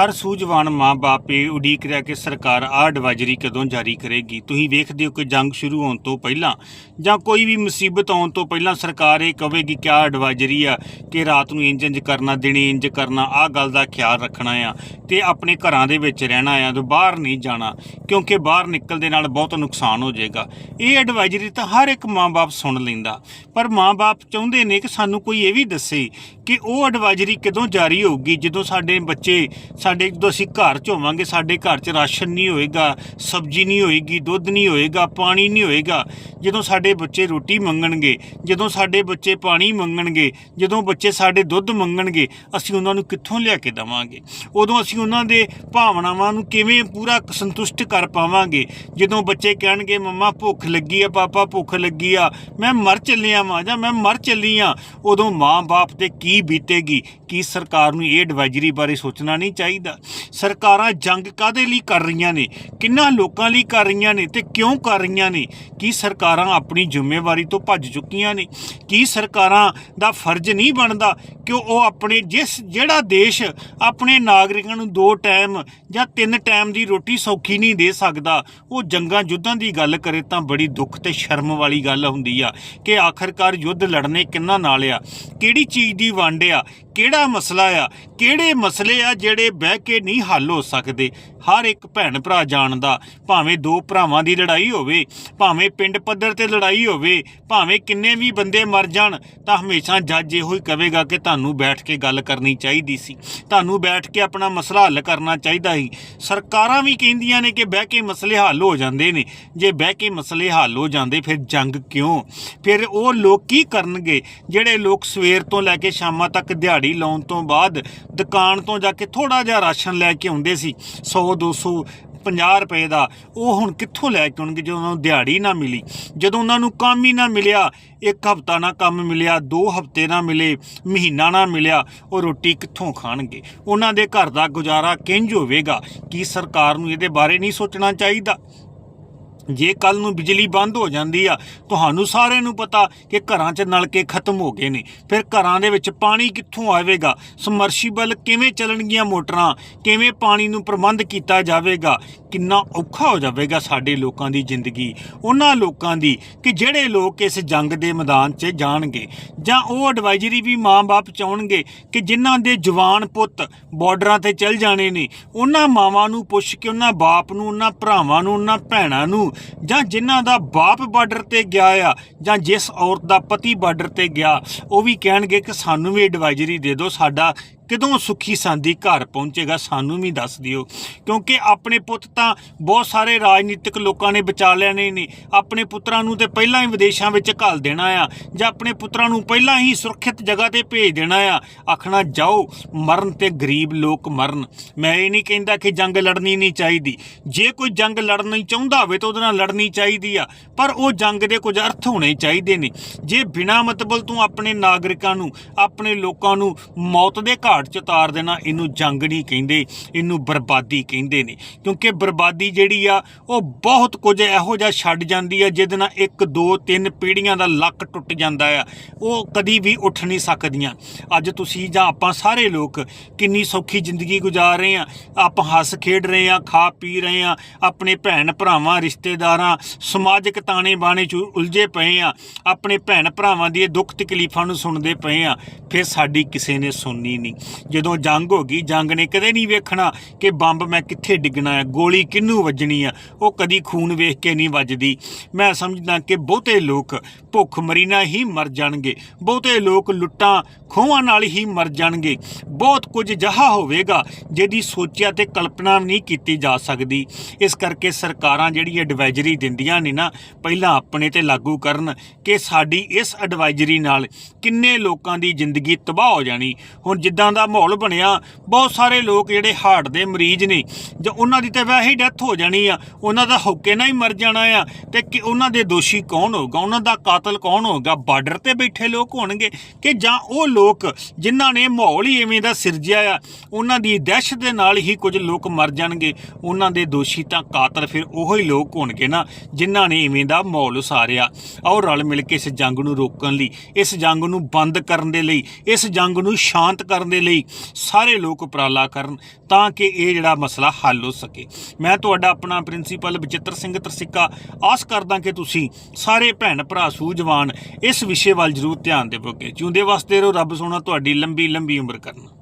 ਹਰ ਸੂਝਵਾਨ ਮਾਂ-ਬਾਪ ਇਹ ਉਡੀਕ ਰਿਹਾ ਕਿ ਸਰਕਾਰ ਆਹ ਐਡਵਾਈਜ਼ਰੀ ਕਦੋਂ ਜਾਰੀ ਕਰੇਗੀ? ਤੁਸੀਂ ਵੇਖਦੇ ਹੋ ਕਿ ਜੰਗ ਸ਼ੁਰੂ ਹੋਣ ਤੋਂ ਪਹਿਲਾਂ ਜਾਂ ਕੋਈ ਵੀ ਮੁਸੀਬਤ ਆਉਣ ਤੋਂ ਪਹਿਲਾਂ ਸਰਕਾਰ ਇਹ ਕਹੇਗੀ ਕਿ ਆਹ ਐਡਵਾਈਜ਼ਰੀ ਆ ਕਿ ਰਾਤ ਨੂੰ ਇੰਜ ਇੰਜ ਕਰਨਾ, ਦਿਨੇ ਇੰਜ ਕਰਨਾ, ਆਹ ਗੱਲ ਦਾ ਖਿਆਲ ਰੱਖਣਾ ਆ ਤੇ ਆਪਣੇ ਘਰਾਂ ਦੇ ਵਿੱਚ ਰਹਿਣਾ ਆ ਤੇ ਬਾਹਰ ਨਹੀਂ ਜਾਣਾ ਕਿਉਂਕਿ ਬਾਹਰ ਨਿਕਲ ਦੇ ਨਾਲ ਬਹੁਤ ਨੁਕਸਾਨ ਹੋ ਜਾਏਗਾ। ਇਹ ਐਡਵਾਈਜ਼ਰੀ ਤਾਂ ਹਰ ਇੱਕ ਮਾਂ-ਬਾਪ ਸੁਣ ਲੈਂਦਾ। ਪਰ ਮਾਂ-ਬਾਪ ਚਾਹੁੰਦੇ ਨੇ ਕਿ ਸਾਨੂੰ ਕੋਈ ਇਹ ਵੀ ਦੱਸੇ ਕਿ ਉਹ ਐਡਵਾਈਜ਼ਰੀ ਕਦੋਂ ਜਾਰੀ ਹੋਊਗੀ? ਜਦੋਂ ਸਾਡੇ ਬੱਚੇ ਸਾਡੇ ਜਦੋਂ ਅਸੀਂ ਘਰ 'ਚ ਹੋਵਾਂਗੇ, ਸਾਡੇ ਘਰ 'ਚ ਰਾਸ਼ਨ ਨਹੀਂ ਹੋਏਗਾ, ਸਬਜ਼ੀ ਨਹੀਂ ਹੋਏਗੀ, ਦੁੱਧ ਨਹੀਂ ਹੋਏਗਾ, ਪਾਣੀ ਨਹੀਂ ਹੋਏਗਾ। ਜਦੋਂ ਸਾਡੇ ਬੱਚੇ ਰੋਟੀ ਮੰਗਣਗੇ, ਜਦੋਂ ਸਾਡੇ ਬੱਚੇ ਪਾਣੀ ਮੰਗਣਗੇ, ਜਦੋਂ ਬੱਚੇ ਸਾਡੇ ਦੁੱਧ ਮੰਗਣਗੇ, ਅਸੀਂ ਉਹਨਾਂ ਨੂੰ ਕਿੱਥੋਂ ਲਿਆ ਕੇ ਦਵਾਂਗੇ? ਉਦੋਂ ਅਸੀਂ ਉਹਨਾਂ ਦੇ ਭਾਵਨਾਵਾਂ ਨੂੰ ਕਿਵੇਂ ਪੂਰਾ ਸੰਤੁਸ਼ਟ ਕਰ ਪਾਵਾਂਗੇ? ਜਦੋਂ ਬੱਚੇ ਕਹਿਣਗੇ, ਮੰਮਾ, ਭੁੱਖ ਲੱਗੀ ਆ, ਪਾਪਾ, ਭੁੱਖ ਲੱਗੀ ਆ, ਮੈਂ ਮਰ ਚੱਲਿਆ ਮਾਂ ਜਾਂ ਮੈਂ ਮਰ ਚੱਲੀ ਆ। ਉਦੋਂ ਮਾਂ-ਬਾਪ ਤੇ ਕੀ ਬੀਤੇਗੀ? ਕੀ ਸਰਕਾਰ ਨੂੰ ਇਹ ਐਡਵਾਈਜ਼ਰੀ ਬਾਰੇ ਸੋਚਣਾ ਨਹੀਂ ਚਾਹੀਦਾ? ਸਰਕਾਰਾਂ ਜੰਗ ਕਾਦੇ ਲਈ ਕਰ ਰਹੀਆਂ ਨੇ? ਕਿੰਨਾ ਲੋਕਾਂ ਲਈ ਕਰ ਰਹੀਆਂ ਨੇ ਤੇ ਕਿਉਂ ਕਰ ਰਹੀਆਂ ਨੇ? ਕੀ ਸਰਕਾਰਾਂ ਆਪਣੀ ਜ਼ਿੰਮੇਵਾਰੀ ਤੋਂ ਭੱਜ ਚੁੱਕੀਆਂ ਨੇ? ਕੀ ਸਰਕਾਰਾਂ ਦਾ ਫਰਜ਼ ਨਹੀਂ ਬਣਦਾ ਕਿ ਉਹ ਆਪਣੇ ਜਿਸ ਜਿਹੜਾ ਦੇਸ਼ ਆਪਣੇ ਨਾਗਰਿਕਾਂ ਨੂੰ ਦੋ ਟਾਈਮ ਜਾਂ ਤਿੰਨ ਟਾਈਮ ਦੀ ਰੋਟੀ ਸੌਖੀ ਨਹੀਂ ਦੇ ਸਕਦਾ, ਉਹ ਜੰਗਾਂ ਯੁੱਧਾਂ ਦੀ ਗੱਲ ਕਰੇ ਤਾਂ ਬੜੀ ਦੁੱਖ ਤੇ ਸ਼ਰਮ ਵਾਲੀ ਗੱਲ ਹੁੰਦੀ ਆ ਕਿ ਆਖਰਕਾਰ ਯੁੱਧ ਲੜਨੇ ਕਿੰਨਾ ਨਾਲ ਆ? ਕਿਹੜੀ ਚੀਜ਼ ਦੀ ਵੰਡ ਆ? ਕਿਹੜਾ ਮਸਲਾ ਆ? ਕਿਹੜੇ ਮਸਲੇ ਆ ਜਿਹੜੇ ਬਹਿ ਕੇ ਨਹੀਂ ਹੱਲ ਹੋ ਸਕਦੇ? ਹਰ ਇੱਕ ਭੈਣ ਭਰਾ ਜਾਣਦਾ, ਭਾਵੇਂ ਦੋ ਭਰਾਵਾਂ ਦੀ ਲੜਾਈ ਹੋਵੇ, ਭਾਵੇਂ ਪਿੰਡ ਪੱਧਰ ਤੇ ਲੜਾਈ ਹੋਵੇ, ਭਾਵੇਂ ਕਿੰਨੇ ਵੀ ਬੰਦੇ ਮਰ ਜਾਣ, ਤਾਂ ਹਮੇਸ਼ਾ ਜੱਜ ਇਹੋ ਹੀ ਕਹੇਗਾ ਕਿ ਤੁਹਾਨੂੰ ਬੈਠ ਕੇ ਗੱਲ ਕਰਨੀ ਚਾਹੀਦੀ ਸੀ। ਤੁਹਾਨੂੰ ਬੈਠ ਕੇ ਆਪਣਾ ਮਸਲਾ ਹੱਲ ਕਰਨਾ ਚਾਹੀਦਾ ਸੀ। ਸਰਕਾਰਾਂ ਵੀ ਕਹਿੰਦੀਆਂ ਨੇ ਕਿ ਬਹਿ ਕੇ ਮਸਲੇ ਹੱਲ ਹੋ ਜਾਂਦੇ ਨੇ। ਜੇ ਬਹਿ ਕੇ ਮਸਲੇ ਹੱਲ ਹੋ ਜਾਂਦੇ, ਫਿਰ ਜੰਗ ਕਿਉਂ? ਫਿਰ ਉਹ ਲੋਕ ਕੀ ਕਰਨਗੇ? ਜਿਹੜੇ ਲੋਕ ਸਵੇਰ ਤੋਂ ਲੈ ਕੇ ਸ਼ਾਮਾਂ ਤੱਕ ਦਿਹਾੜੀ ਲਾਉਣ ਤੋਂ ਬਾਅਦ ਦੁਕਾਨ ਤੋਂ ਜਾ ਕੇ ਥੋੜਾ ਜਿਹਾ ਰਾਸ਼ਨ ਲੈ ਕੇ ਆਉਂਦੇ ਸੀ 100 200 50 ਰੁਪਏ ਦਾ, ਉਹ ਹੁਣ ਕਿੱਥੋਂ ਲੈ ਕੇ ਆਉਣਗੇ ਜਦੋਂ ਉਹਨਾਂ ਨੂੰ ਦਿਹਾੜੀ ਨਾ ਮਿਲੀ? ਜਦੋਂ ਉਹਨਾਂ ਨੂੰ ਕੰਮ ਹੀ ਨਾ ਮਿਲਿਆ, ਇੱਕ ਹਫਤਾ ਨਾ ਕੰਮ ਮਿਲਿਆ, ਦੋ ਹਫ਼ਤੇ ਨਾ ਮਿਲੇ, ਮਹੀਨਾ ਨਾ ਮਿਲਿਆ, ਉਹ ਰੋਟੀ ਕਿੱਥੋਂ ਖਾਣਗੇ? ਉਹਨਾਂ ਦੇ ਘਰ ਦਾ ਗੁਜ਼ਾਰਾ ਕਿੰਜ ਹੋਵੇਗਾ? ਕੀ ਸਰਕਾਰ ਨੂੰ ਇਹਦੇ ਬਾਰੇ ਨਹੀਂ ਸੋਚਣਾ ਚਾਹੀਦਾ? ਜੇ ਕੱਲ ਨੂੰ ਬਿਜਲੀ ਬੰਦ ਹੋ ਜਾਂਦੀ ਆ, ਤੁਹਾਨੂੰ ਸਾਰਿਆਂ ਨੂੰ ਪਤਾ ਕਿ ਘਰਾਂ 'ਚ ਨਲਕੇ ਖਤਮ ਹੋ ਗਏ ਨੇ। ਫਿਰ ਘਰਾਂ ਦੇ ਵਿੱਚ ਪਾਣੀ ਕਿੱਥੋਂ ਆਵੇਗਾ? ਸਮਰਸੀਬਲ ਕਿਵੇਂ ਚੱਲਣਗੀਆਂ ਮੋਟਰਾਂ? ਕਿਵੇਂ ਪਾਣੀ ਨੂੰ ਪ੍ਰਬੰਧ ਕੀਤਾ ਜਾਵੇਗਾ? ਕਿੰਨਾ ਔਖਾ ਹੋ ਜਾਵੇਗਾ ਸਾਡੇ ਲੋਕਾਂ ਦੀ ਜ਼ਿੰਦਗੀ? ਉਹਨਾਂ ਲੋਕਾਂ ਦੀ ਕਿ ਜਿਹੜੇ ਲੋਕ ਇਸ ਜੰਗ ਦੇ ਮੈਦਾਨ 'ਚ ਜਾਣਗੇ? ਜਾਂ ਉਹ ਐਡਵਾਈਜ਼ਰੀ ਵੀ ਮਾਂ-ਬਾਪ ਚਾਹਣਗੇ ਕਿ ਜਿਨ੍ਹਾਂ ਦੇ ਜਵਾਨ ਪੁੱਤ ਬਾਰਡਰਾਂ ਤੇ ਚੱਲ ਜਾਣੇ ਨੇ, ਉਹਨਾਂ ਮਾਵਾਂ ਨੂੰ ਪੁੱਛ ਕੇ, ਉਹਨਾਂ ਬਾਪ ਨੂੰ, ਉਹਨਾਂ ਭਰਾਵਾਂ ਨੂੰ, ਉਹਨਾਂ ਭੈਣਾਂ ਨੂੰ ਜਾਂ ਜਿਨ੍ਹਾਂ ਦਾ ਬਾਪ ਬਾਰਡਰ ਤੇ ਗਿਆ ਆ, ਜਾਂ ਜਿਸ ਔਰਤ ਦਾ ਪਤੀ ਬਾਰਡਰ ਤੇ ਗਿਆ, ਉਹ ਵੀ ਕਹਿਣਗੇ ਕਿ ਸਾਨੂੰ ਵੀ ਐਡਵਾਈਜ਼ਰੀ ਦੇ ਦਿਓ, ਸਾਡਾ ਕਦੋਂ ਸੁਖੀ ਸਾਂਦੀ ਘਰ ਪਹੁੰਚੇਗਾ ਸਾਨੂੰ ਵੀ ਦੱਸ ਦਿਓ। ਕਿਉਂਕਿ ਆਪਣੇ ਪੁੱਤ ਤਾਂ ਬਹੁਤ ਸਾਰੇ ਰਾਜਨੀਤਿਕ ਲੋਕਾਂ ਨੇ ਬਚਾ ਲੈਣੇ ਨੇ ਆਪਣੇ ਪੁੱਤਰਾਂ ਨੂੰ ਤੇ ਪਹਿਲਾਂ ਹੀ ਵਿਦੇਸ਼ਾਂ ਵਿੱਚ ਘੱਲ ਦੇਣਾ ਆ। ਜਾਂ ਆਪਣੇ ਪੁੱਤਰਾਂ ਨੂੰ ਪਹਿਲਾਂ ਹੀ ਸੁਰੱਖਿਅਤ ਜਗ੍ਹਾ ਤੇ ਭੇਜ ਦੇਣਾ ਆ। ਆਖਣਾ, ਜਾਓ, ਮਰਨ ਤੇ ਗਰੀਬ ਲੋਕ ਮਰਨ। ਮੈਂ ਇਹ ਨਹੀਂ ਕਹਿੰਦਾ ਕਿ ਜੰਗ ਲੜਨੀ ਨਹੀਂ ਚਾਹੀਦੀ। ਜੇ ਕੋਈ ਜੰਗ ਲੜਨੀ ਚਾਹੁੰਦਾ ਹੋਵੇ ਤਾਂ ਉਹਦੇ ਨਾਲ ਲੜਨੀ ਚਾਹੀਦੀ ਆ। ਪਰ ਉਹ ਜੰਗ ਦੇ ਕੁਝ ਅਰਥ ਹੋਣੇ ਚਾਹੀਦੇ ਨੇ। ਜੇ ਬਿਨਾਂ ਮਤਲਬ ਤੋਂ ਆਪਣੇ ਨਾਗਰਿਕਾਂ ਨੂੰ, ਆਪਣੇ ਲੋਕਾਂ ਨੂੰ ਮੌਤ ਦੇ ਘਾਟ 'ਚ ਉਤਾਰ ਦੇਣਾ, ਇਹਨੂੰ ਜੰਗ ਨਹੀਂ ਕਹਿੰਦੇ, ਇਹਨੂੰ ਬਰਬਾਦੀ ਕਹਿੰਦੇ ਨੇ। ਕਿਉਂਕਿ ਬਰਬਾਦੀ ਜਿਹੜੀ ਆ, ਉਹ ਬਹੁਤ ਕੁਝ ਇਹੋ ਜਿਹਾ ਛੱਡ ਜਾਂਦੀ ਆ, ਜਿਹਦੇ ਨਾਲ ਇੱਕ, ਦੋ, ਤਿੰਨ ਪੀੜ੍ਹੀਆਂ ਦਾ ਲੱਕ ਟੁੱਟ ਜਾਂਦਾ ਆ। ਉਹ ਕਦੀ ਵੀ ਉੱਠ ਨਹੀਂ ਸਕਦੀਆਂ। ਅੱਜ ਤੁਸੀਂ ਜਾਂ ਆਪਾਂ ਸਾਰੇ ਲੋਕ ਕਿੰਨੀ ਸੌਖੀ ਜ਼ਿੰਦਗੀ ਗੁਜ਼ਾਰ ਰਹੇ ਆ। ਆਪਾਂ ਹੱਸ ਖੇਡ ਰਹੇ ਆ, ਖਾ ਪੀ ਰਹੇ ਆ, ਆਪਣੇ ਭੈਣ ਭਰਾਵਾਂ, ਰਿਸ਼ਤੇਦਾਰਾਂ, ਸਮਾਜਿਕ ਤਾਣੇ ਬਾਣੇ 'ਚ ਉਲਝੇ ਪਏ ਆ। ਆਪਣੇ ਭੈਣ ਭਰਾਵਾਂ ਦੀ ਦੁੱਖ ਤਕਲੀਫਾਂ ਨੂੰ ਸੁਣਦੇ ਪਏ ਆ। ਫਿਰ ਸਾਡੀ ਕਿਸੇ ਨੇ ਸੁਣਨੀ ਨਹੀਂ। ਜਦੋਂ ਜੰਗ ਹੋ ਗਈ, ਜੰਗ ਨੇ ਕਦੇ ਨਹੀਂ ਵੇਖਣਾ ਕਿ ਬੰਬ ਮੈਂ ਕਿੱਥੇ ਡਿੱਗਣਾ ਹੈ, ਗੋਲੀ ਕਿੰਨੂੰ ਵੱਜਣੀ ਆ ਉਹ ਕਦੀ ਖੂਨ ਵੇਖ ਕੇ ਨਹੀਂ ਵੱਜਦੀ। ਮੈਂ ਸਮਝਦਾ ਕਿ ਬਹੁਤੇ ਲੋਕ ਭੁੱਖ ਮਰੀ ਨਾਲ ਹੀ ਮਰ ਜਾਣਗੇ, ਬਹੁਤੇ ਲੋਕ ਲੁੱਟਾਂ ਖੋਹਾਂ ਨਾਲ ਹੀ ਮਰ ਜਾਣਗੇ। ਬਹੁਤ ਕੁਝ ਜਹਾ ਹੋਵੇਗਾ ਜਿਹਦੀ ਸੋਚਿਆ ਤੇ ਕਲਪਨਾ ਵੀ ਨਹੀਂ ਕੀਤੀ ਜਾ ਸਕਦੀ। ਇਸ ਕਰਕੇ ਸਰਕਾਰਾਂ ਜਿਹੜੀ ਐਡਵਾਈਜ਼ਰੀ ਦਿੰਦੀਆਂ ਨੇ ਨਾ, ਪਹਿਲਾਂ ਆਪਣੇ ਤੇ ਲਾਗੂ ਕਰਨ ਕਿ ਸਾਡੀ ਇਸ ਐਡਵਾਈਜ਼ਰੀ ਨਾਲ ਕਿੰਨੇ ਲੋਕਾਂ ਦੀ ਜ਼ਿੰਦਗੀ ਤਬਾਹ ਹੋ ਜਾਣੀ। ਹੁਣ ਜਿੱਦਾਂ ਦਾ ਮਾਹੌਲ ਬਣਿਆ। ਬਹੁਤ ਸਾਰੇ ਲੋਕ ਜਿਹੜੇ ਹਾਰਟ ਦੇ ਮਰੀਜ਼ ਨੇ, ਜਾਂ ਉਹਨਾਂ ਦੀ ਤਾਂ ਵੈਸੇ ਹੀ ਡੈਥ ਹੋ ਜਾਣੀ ਆ। ਉਹਨਾਂ ਦਾ ਹੋਕੇ ਨਾਲ ਹੀ ਮਰ ਜਾਣਾ ਆ। ਤੇ ਕਿ ਉਹਨਾਂ ਦੇ ਦੋਸ਼ੀ ਕੌਣ ਹੋਊਗਾ? ਉਹਨਾਂ ਦਾ ਕਾਤਲ ਕੌਣ ਹੋਊਗਾ? ਬਾਰਡਰ ਤੇ ਬੈਠੇ ਲੋਕ ਹੋਣਗੇ ਕਿ ਜਾਂ ਉਹ ਲੋਕ ਜਿਨ੍ਹਾਂ ਨੇ ਮਾਹੌਲ ਹੀ ਐਵੇਂ ਦਾ ਸਿਰਜਿਆ ਆ, ਉਹਨਾਂ ਦੀ ਦਹਿਸ਼ਤ ਦੇ ਨਾਲ ਹੀ ਕੁਝ ਲੋਕ ਮਰ ਜਾਣਗੇ। ਉਹਨਾਂ ਦੇ ਦੋਸ਼ੀ ਤਾਂ ਕਾਤਲ ਫਿਰ ਉਹੋ ਹੀ ਲੋਕ ਹੋਣਗੇ ਨਾ, ਜਿਨ੍ਹਾਂ ਨੇ ਐਵੇਂ ਦਾ ਮਾਹੌਲ ਉਸਾਰਿਆ। ਆਓ ਰਲ ਮਿਲ ਕੇ ਇਸ ਜੰਗ ਨੂੰ ਰੋਕਣ ਲਈ, ਇਸ ਜੰਗ ਨੂੰ ਬੰਦ ਕਰਨ ਦੇ ਲਈ, ਇਸ ਜੰਗ ਨੂੰ ਸ਼ਾਂਤ ਕਰਨ ਦੇ ਦੇ ਲਈ ਸਾਰੇ ਲੋਕ ਉਪਰਾਲਾ ਕਰਨ ਤਾਂ ਕਿ ਇਹ ਜਿਹੜਾ ਮਸਲਾ ਹੱਲ ਹੋ ਸਕੇ। ਮੈਂ ਤੁਹਾਡਾ ਆਪਣਾ ਪ੍ਰਿੰਸੀਪਲ ਬਚਿੱਤਰ ਸਿੰਘ ਤਰਸਿੱਕਾ ਆਸ ਕਰਦਾ ਕਿ ਤੁਸੀਂ ਸਾਰੇ ਭੈਣ ਭਰਾ ਸੂਝਵਾਨ ਇਸ ਵਿਸ਼ੇ ਵੱਲ ਜ਼ਰੂਰ ਧਿਆਨ ਦੇਵੋਗੇ। ਜਿਉਂਦੇ ਵਾਸਤੇ ਰਹੋ, ਰੱਬ ਸੋਨਾ ਤੁਹਾਡੀ ਲੰਬੀ ਲੰਬੀ ਉਮਰ ਕਰਨ।